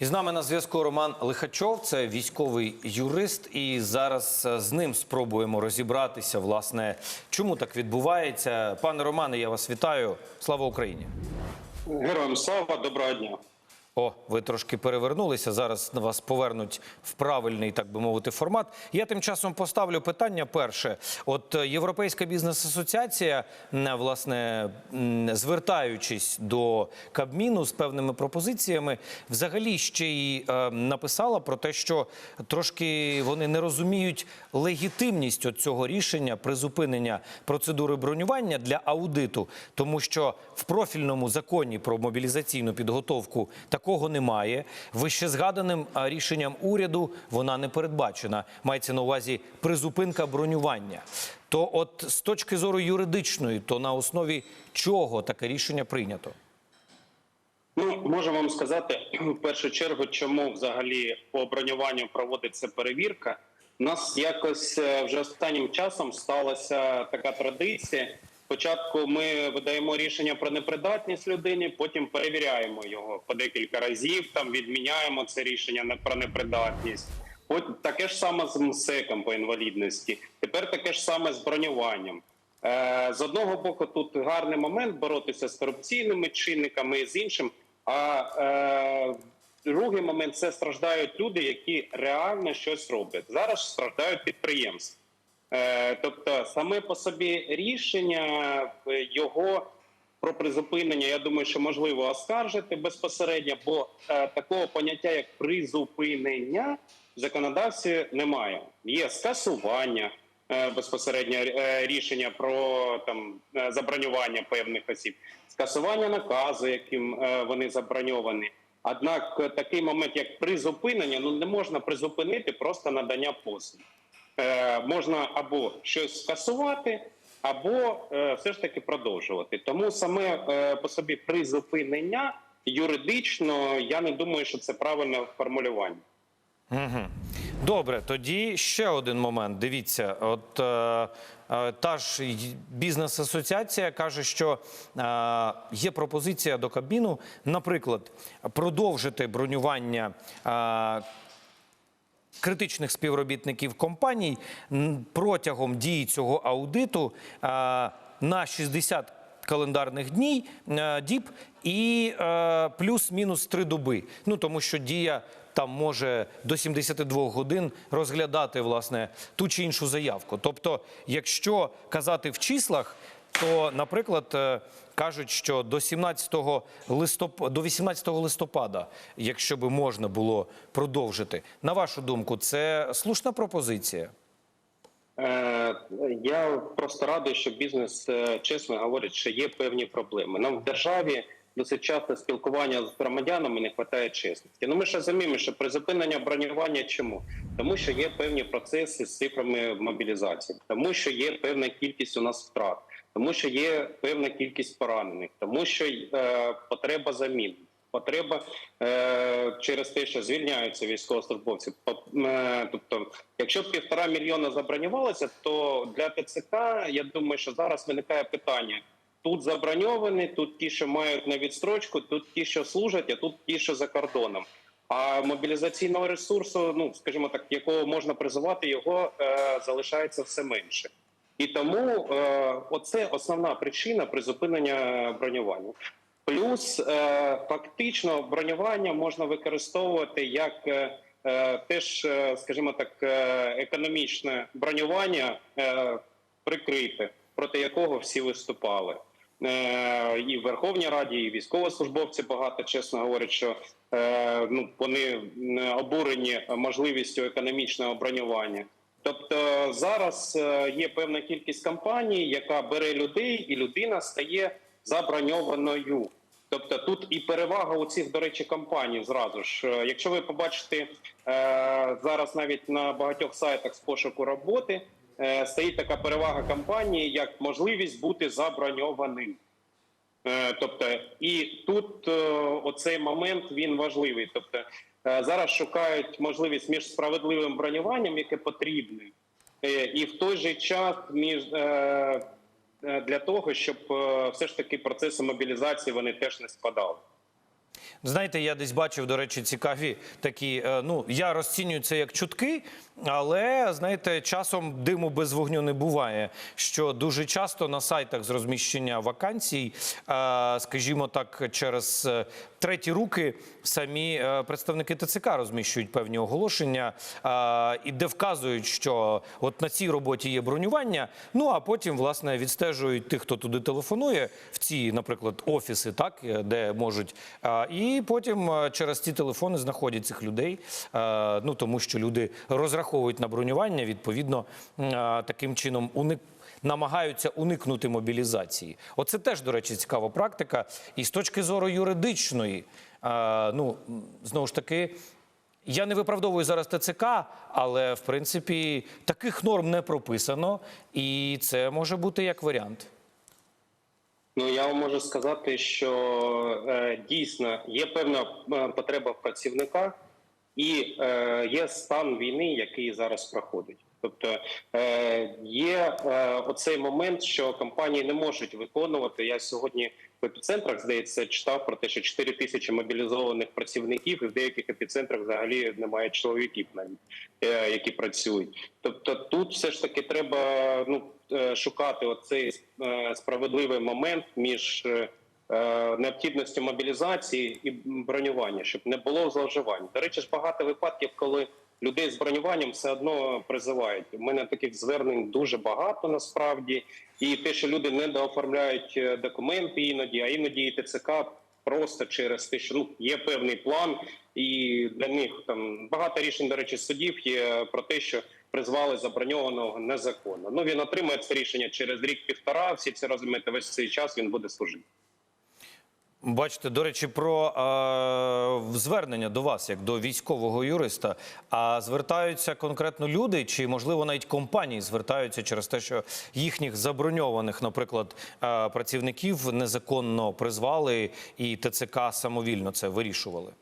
І з нами на зв'язку Роман Лихачов, це військовий юрист. І зараз е, з ним спробуємо розібратися, власне, чому так відбувається. Пане Романе, я вас вітаю. Слава Україні! Героям слава, доброго дня. О, ви трошки перевернулися. Зараз на вас повернуть в правильний, так би мовити, формат. Я тим часом поставлю питання. Перше, от е, Європейська бізнес-асоціація, власне, звертаючись до Кабміну з певними пропозиціями, взагалі ще й е, написала про те, що трошки вони не розуміють легітимність от цього рішення призупинення процедури бронювання для аудиту, тому що в профільному законі про мобілізаційну підготовку такого немає. Вище згаданим рішенням уряду вона не передбачена. Мається на увазі призупинка бронювання. То, от з точки зору юридичної, то на основі чого таке рішення прийнято? Ну можу вам сказати в першу чергу, чому взагалі по бронюванню проводиться перевірка. У нас якось е, вже останнім часом сталася така традиція. Спочатку ми видаємо рішення про непридатність людині, потім перевіряємо його по декілька разів. Там відміняємо це рішення про непридатність. Потім таке ж саме з МСЕКом по інвалідності. Тепер таке ж саме з бронюванням. Е, З одного боку, тут гарний момент боротися з корупційними чинниками і з іншим. А е, другий момент це страждають люди, які реально щось роблять. Зараз страждають підприємства. Е, тобто, саме по собі рішення його про призупинення, я думаю, що можливо оскаржити безпосередньо, бо е, такого поняття як призупинення в законодавстві немає. Є скасування е, безпосередньо рішення про там забронювання певних осіб, скасування наказу, яким вони заброньовані. Однак такий момент, як призупинення, ну не можна призупинити просто надання послуг. Е, можна або щось скасувати, або е, все ж таки продовжувати. Тому саме е, по собі призупинення юридично я не думаю, що це правильне формулювання. Добре, тоді ще один момент. Дивіться, от е, е, та ж бізнес-асоціація каже, що е, є пропозиція до Кабміну, наприклад, продовжити бронювання. Е, критичних співробітників компаній протягом дії цього аудиту на 60 календарних днів діб і е, плюс-мінус 3 доби. Ну тому що дія там може до 72 годин розглядати власне ту чи іншу заявку. Тобто, якщо казати в числах, то, наприклад, е, кажуть, що до 17 листоп... до 18 листопада, якщо би можна було продовжити, на вашу думку, це слушна пропозиція? Е, Я просто радий, що бізнес е, чесно говорить, що є певні проблеми. Нам в державі досить часто спілкування з громадянами не вистачає чесності. Ну ми ж розуміємо, що призупинення бронювання чому? Тому що є певні процеси з цифрами мобілізації, тому що є певна кількість у нас втрат, тому що є певна кількість поранених, тому що е, потреба замін. Потреба е, через те, що звільняються військовослужбовці. По- е, Тобто, якщо півтора мільйона забронювалося, то для ТЦК я думаю, що зараз виникає питання: тут заброньовані, тут ті, що мають на відстрочку, тут ті, що служать, а тут ті, що за кордоном. А мобілізаційного ресурсу, ну скажімо так, якого можна призивати, його е, залишається все менше. І тому е, оце основна причина призупинення бронювання. Плюс е, фактично бронювання можна використовувати як е, е, теж, е, скажімо так, е, економічне бронювання е, прикрите, проти якого всі виступали. Е, і в Верховній Раді, і військовослужбовці багато чесно говорять, що е, ну вони обурені можливістю економічного бронювання. Тобто зараз е, є певна кількість компаній, яка бере людей, і людина стає заброньованою. Тобто тут і перевага у цих, до речі, компаній зразу ж. Якщо ви побачите зараз навіть на багатьох сайтах з пошуку роботи, стоїть така перевага компанії, як можливість бути заброньованим. Е, Тобто, і тут е, оцей момент він важливий. Тобто е, зараз шукають можливість між справедливим бронюванням, яке потрібне, е, і в той же час між е, е, для того, щоб е, все ж таки процеси мобілізації вони теж не спадали. Знаєте, я десь бачив, до речі, цікаві такі. е, Ну, я розцінюю це як чутки, але знаєте, часом диму без вогню не буває. Що дуже часто на сайтах з розміщення вакансій, е, скажімо так, через е, треті руки самі е, представники ТЦК розміщують певні оголошення е, і де вказують, що от на цій роботі є бронювання. Ну а потім власне відстежують тих, хто туди телефонує, в ці, наприклад, офіси, так е, де можуть. І потім через ці телефони знаходять цих людей. Ну тому що люди розраховують на бронювання, відповідно таким чином уник. Намагаються уникнути мобілізації. Оце теж, до речі, цікава практика. І з точки зору юридичної, е, ну знову ж таки, я не виправдовую зараз ТЦК, але в принципі таких норм не прописано, і це може бути як варіант. Ну я вам можу сказати, що е, дійсно є певна е, потреба в працівниках, і е, є стан війни, який зараз проходить. Тобто е, є е, оцей момент, що компанії не можуть виконувати. Я сьогодні в епіцентрах здається читав про те, що 4 тисячі мобілізованих працівників, і в деяких епіцентрах взагалі немає чоловіків, навіть е, які працюють. Тобто, тут все ж таки треба ну шукати оцей справедливий момент між необхідністю мобілізації і бронювання, щоб не було зловживань. До речі, ж багато випадків, коли людей з бронюванням все одно призивають. У мене таких звернень дуже багато насправді, і те, що люди не дооформляють е, документи іноді, а іноді і ТЦК просто через те, що ну є певний план, і для них там багато рішень, до речі, судів є про те, що призвали заброньованого незаконно. Ну він отримає це рішення через рік-півтора. Всі це розумієте, весь цей час він буде служити. Бачите, до речі, про е, звернення до вас, як до військового юриста. А звертаються конкретно люди, чи можливо навіть компанії звертаються через те, що їхніх заброньованих, наприклад, е, працівників незаконно призвали, і ТЦК самовільно це вирішували.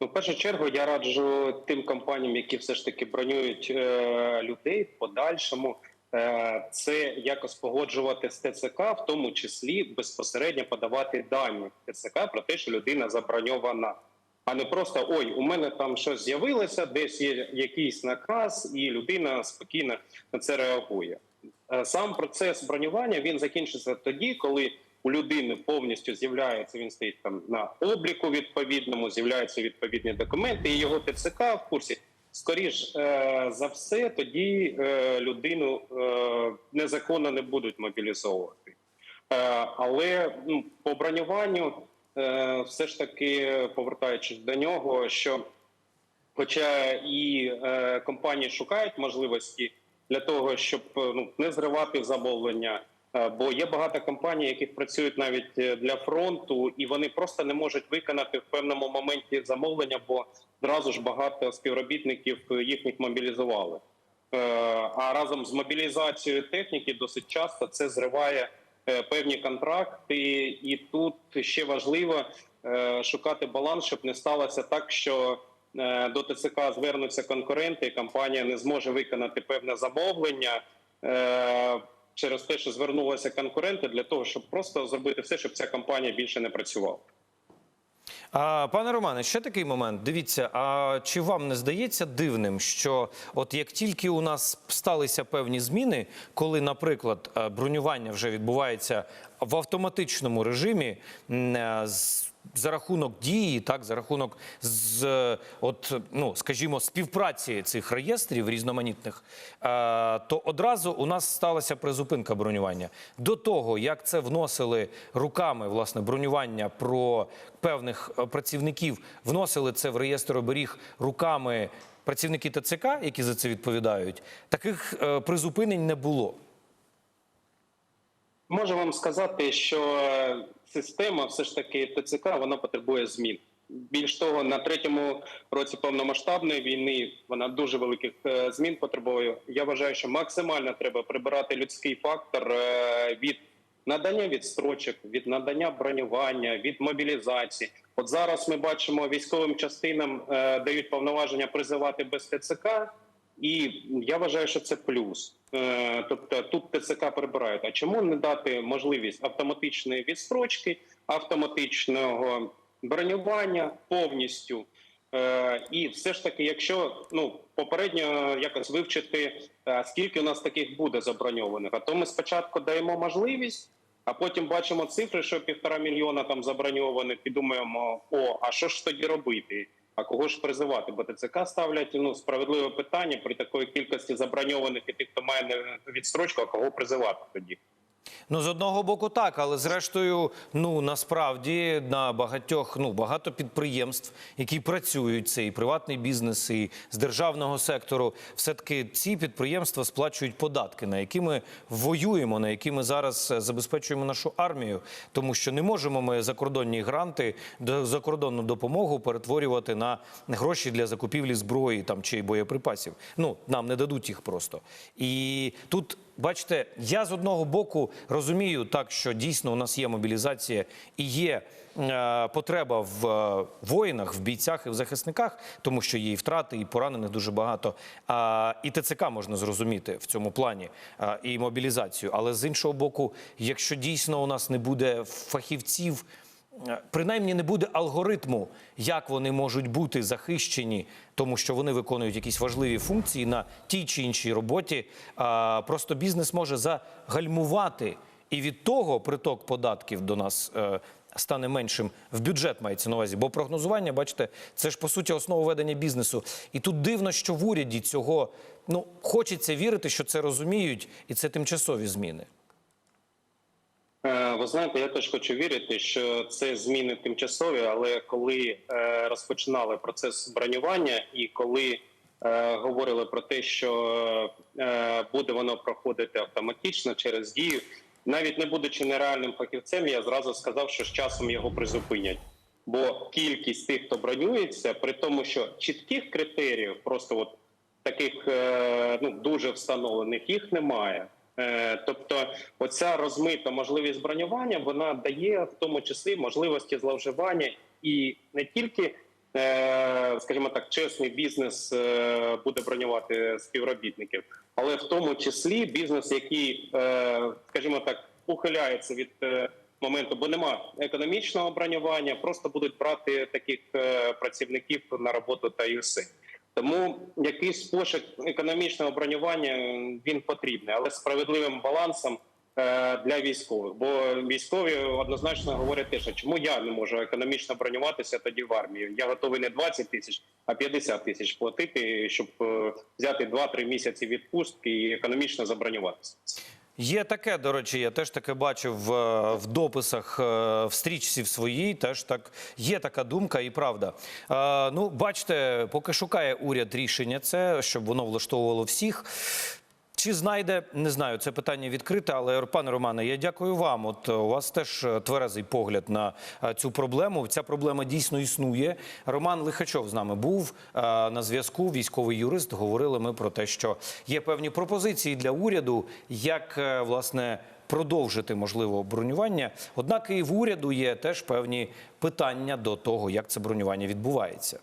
Ну, в першу чергу я раджу тим компаніям, які все ж таки бронюють е, людей подальшому. Е, це якось погоджувати з ТЦК, в тому числі безпосередньо подавати дані ТЦК про те, що людина заброньована, а не просто ой, у мене там щось з'явилося, десь є якийсь наказ, і людина спокійно на це реагує. Е, Сам процес бронювання він закінчиться тоді, коли у людини повністю з'являється, він стоїть там на обліку відповідному, з'являються відповідні документи, і його ТЦК в курсі. Скоріш е, за все, тоді е, людину е, незаконно не будуть мобілізовувати. Але ну, по бронюванню, все ж таки, повертаючись до нього, що Хоча і компанії шукають можливості для того, щоб ну не зривати замовлення. Е, бо є багато компаній, які працюють навіть е, для фронту, і вони просто не можуть виконати в певному моменті замовлення, бо зразу ж багато співробітників е, їхніх мобілізували. А разом з мобілізацією техніки досить часто це зриває певні контракти, і тут ще важливо шукати баланс, щоб не сталося так, що до ТЦК звернуться конкуренти, і компанія не зможе виконати певне замовлення через те, що звернулися конкуренти для того, щоб просто зробити все, щоб ця компанія більше не працювала. А, пане Романе, ще такий момент. Дивіться, а чи вам не здається дивним, що от як тільки у нас сталися певні зміни, коли, наприклад, е, бронювання вже відбувається в автоматичному режимі е, з за рахунок дії, так за рахунок з от ну скажімо співпраці цих реєстрів різноманітних, е, то одразу у нас сталася призупинка бронювання. До того як це вносили руками власне бронювання про певних е, працівників, вносили це в реєстр оберіг руками працівники ТЦК, які за це відповідають. Таких е, призупинень не було. Можу вам сказати, що система, все ж таки ТЦК, вона потребує змін. Більш того, на третьому році повномасштабної війни вона дуже великих е, змін потребує. Я вважаю, що максимально треба прибирати людський фактор е, від надання відстрочок, від надання бронювання, від мобілізації. От зараз ми бачимо військовим частинам е, дають повноваження призивати без ТЦК. І я вважаю, що це плюс. Е, Тобто тут ТЦК прибирають. А чому не дати можливість автоматичної відстрочки, автоматичного бронювання повністю. Е, і все ж таки, якщо ну попередньо якось вивчити, е, скільки у нас таких буде заброньованих, а то ми спочатку даємо можливість, а потім бачимо цифри, що півтора мільйона там заброньованих, і думаємо, о, а що ж тоді робити? А кого ж призивати? Бо ТЦК ставлять ну справедливе питання при такої кількості заброньованих і тих, хто має відстрочку, а кого призивати тоді? Ну, з одного боку, так, але зрештою, ну насправді на багатьох, ну багато підприємств, які працюють, це і приватний бізнес, і з державного сектору, все-таки ці підприємства сплачують податки, на які ми воюємо, на які ми зараз е, забезпечуємо нашу армію, тому що не можемо ми закордонні гранти, до- закордонну допомогу перетворювати на гроші для закупівлі зброї там чи боєприпасів. Ну нам не дадуть їх просто. І тут Бачите, я з одного боку розумію так, що дійсно у нас є мобілізація і є е, потреба в е, воїнах, в бійцях і в захисниках, тому що є і втрати, і поранених дуже багато. А, і ТЦК можна зрозуміти в цьому плані, а, і мобілізацію. Але з іншого боку, якщо дійсно у нас не буде фахівців. Е, Принаймні не буде алгоритму, як вони можуть бути захищені, тому що вони виконують якісь важливі функції на тій чи іншій роботі. Просто бізнес може загальмувати, і від того приток податків до нас е, стане меншим. В бюджет мається на увазі. Бо прогнозування, бачите, це ж по суті основа ведення бізнесу. І тут дивно, що в уряді цього ну хочеться вірити, що це розуміють, і це тимчасові зміни. Е, Ви знаєте, я теж хочу вірити, що це зміни тимчасові, але коли е, розпочинали процес бронювання і коли е, говорили про те, що буде воно проходити автоматично через дію, навіть не будучи нереальним фахівцем, я зразу сказав, що з часом його призупинять. Бо кількість тих, хто бронюється, при тому, що чітких критеріїв, просто от таких ну дуже встановлених, їх немає. Е, Тобто, оця розмита можливість бронювання вона дає в тому числі можливості зловживання, і не тільки, е, скажімо так, чесний бізнес е, буде бронювати співробітників, але в тому числі бізнес, який, скажімо так, ухиляється від моменту, бо нема економічного бронювання, просто будуть брати таких працівників на роботу та і все. Тому якийсь пошук економічного бронювання він потрібний, але справедливим балансом е, для військових. Бо військові однозначно говорять те, що чому я не можу економічно бронюватися тоді в армії. Я готовий не 20 тисяч, а 50 тисяч платити, щоб е, взяти 2-3 місяці відпустки і економічно забронюватися. Є таке, до речі, я теж таке бачив в, в дописах е, в стрічці в своїй. Теж так є така думка і правда. Е, ну, бачите, поки шукає уряд рішення, це щоб воно влаштовувало всіх. Чи знайде, не знаю, це питання відкрите, але пане Романе, я дякую вам. От е, у вас теж е, тверезий погляд на е, цю проблему. Ця проблема дійсно існує. Роман Лихачов з нами був на зв'язку. Військовий юрист. Говорили ми про те, що є певні пропозиції для уряду, як власне. Продовжити можливо бронювання, однак і в уряду є теж певні питання до того, як це бронювання відбувається.